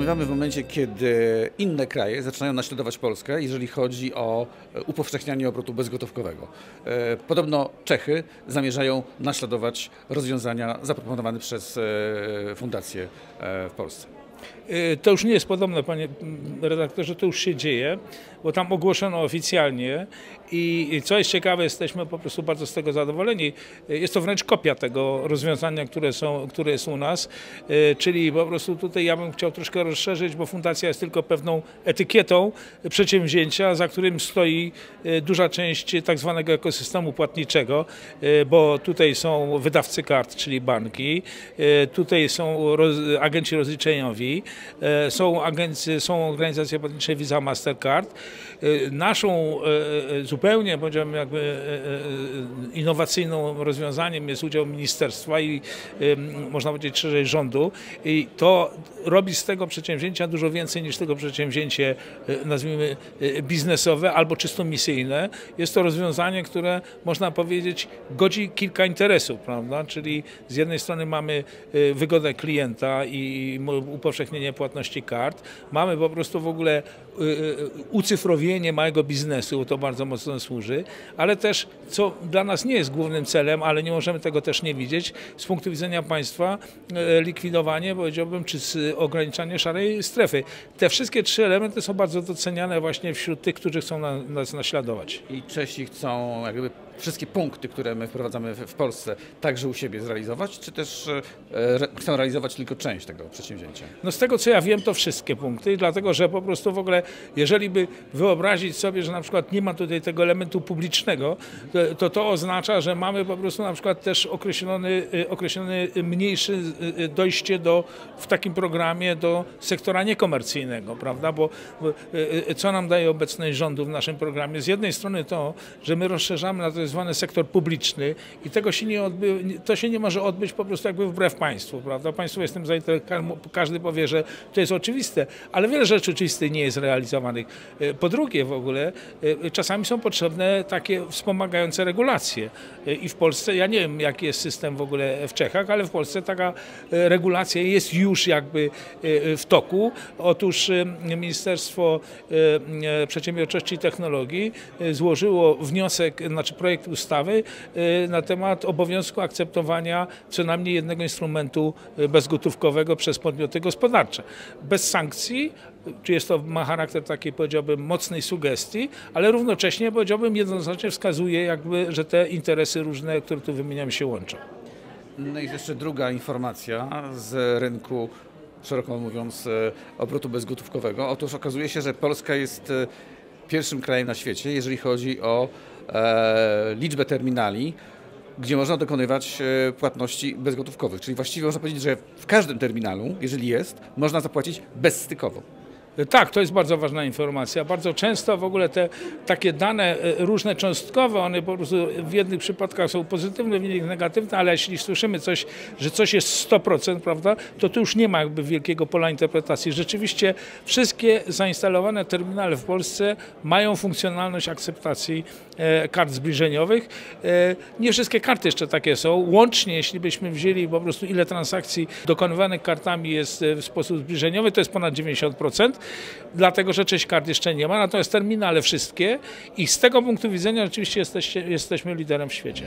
Rozmawiamy w momencie, kiedy inne kraje zaczynają naśladować Polskę, jeżeli chodzi o e, upowszechnianie obrotu bezgotówkowego. E, podobno Czechy zamierzają naśladować rozwiązania zaproponowane przez e, fundację w Polsce. To już nie jest podobne, panie redaktorze, to już się dzieje, bo tam ogłoszono oficjalnie i co jest ciekawe, jesteśmy po prostu bardzo z tego zadowoleni. Jest to wręcz kopia tego rozwiązania, które, są, które jest u nas, e, czyli po prostu tutaj ja bym chciał troszkę rozszerzyć, bo fundacja jest tylko pewną etykietą przedsięwzięcia, za którym stoi duża część tak zwanego ekosystemu płatniczego, bo tutaj są wydawcy kart, czyli banki, tutaj są agenci rozliczeniowi, są, agencje, są organizacje płatnicze Visa Mastercard. Naszą zupełnie zupełnie, jakby e, e, innowacyjną rozwiązaniem jest udział ministerstwa i można powiedzieć szerzej rządu i to robi z tego przedsięwzięcia dużo więcej niż tego przedsięwzięcie, e, nazwijmy biznesowe albo czysto misyjne. Jest to rozwiązanie, które można powiedzieć godzi kilka interesów, prawda? Czyli z jednej strony mamy wygodę klienta i upowszechnienie płatności kart, mamy po prostu w ogóle ucyfrowienie małego biznesu, to bardzo mocno służy, ale też, co dla nas nie jest głównym celem, ale nie możemy tego też nie widzieć, z punktu widzenia państwa e, likwidowanie, powiedziałbym, czy ograniczanie szarej strefy. Te wszystkie trzy elementy są bardzo doceniane właśnie wśród tych, którzy chcą nas naśladować. I Czesi chcą jakby wszystkie punkty, które my wprowadzamy w Polsce, także u siebie zrealizować, czy też chcą realizować tylko część tego przedsięwzięcia? No z tego co ja wiem, to wszystkie punkty, dlatego że po prostu w ogóle, jeżeli by wyobrazić sobie, że na przykład nie ma tutaj tego elementu publicznego, to to oznacza, że mamy po prostu na przykład też określony, e, określony mniejszy e, dojście do, w takim programie do sektora niekomercyjnego, prawda? Bo co nam daje obecność rządu w naszym programie? Z jednej strony to, że my rozszerzamy na to zwany sektor publiczny i tego się nie odby, to się nie może odbyć po prostu jakby wbrew państwu, prawda? Państwo jestem zainteresowany, każdy powie, że to jest oczywiste, ale wiele rzeczy oczywistych nie jest realizowanych. E, po drugie w ogóle e, czasami są potrzebne takie wspomagające regulacje e, i w Polsce, ja nie wiem jaki jest system w ogóle w Czechach, ale w Polsce taka regulacja jest już jakby w toku. Otóż Ministerstwo Przedsiębiorczości i Technologii złożyło wniosek, znaczy projekt ustawy na temat obowiązku akceptowania co najmniej jednego instrumentu bezgotówkowego przez podmioty gospodarcze. Bez sankcji, czy jest to ma charakter takiej powiedziałbym mocnej sugestii, ale równocześnie powiedziałbym jednoznacznie wskazuje jakby, że te interesy różne, które tu wymieniam się łączą. No i jeszcze druga informacja z rynku szeroko mówiąc, e, obrotu bezgotówkowego. Otóż okazuje się, że Polska jest e, pierwszym krajem na świecie, jeżeli chodzi o e, liczbę terminali, gdzie można dokonywać e, płatności bezgotówkowych. Czyli właściwie można powiedzieć, że w każdym terminalu, jeżeli jest, można zapłacić bezstykowo. Tak, to jest bardzo ważna informacja. Bardzo często w ogóle te takie dane e, różne cząstkowe, one po prostu w jednych przypadkach są pozytywne, w innych negatywne, ale jeśli słyszymy coś, że coś jest 100%, prawda, to tu już nie ma jakby wielkiego pola interpretacji. Rzeczywiście wszystkie zainstalowane terminale w Polsce mają funkcjonalność akceptacji e, kart zbliżeniowych. E, nie wszystkie karty jeszcze takie są. Łącznie, jeśli byśmy wzięli po prostu ile transakcji dokonywanych kartami jest w sposób zbliżeniowy, to jest ponad 90% dlatego że część kart jeszcze nie ma, natomiast terminale wszystkie i z tego punktu widzenia oczywiście jesteście, jesteśmy liderem w świecie.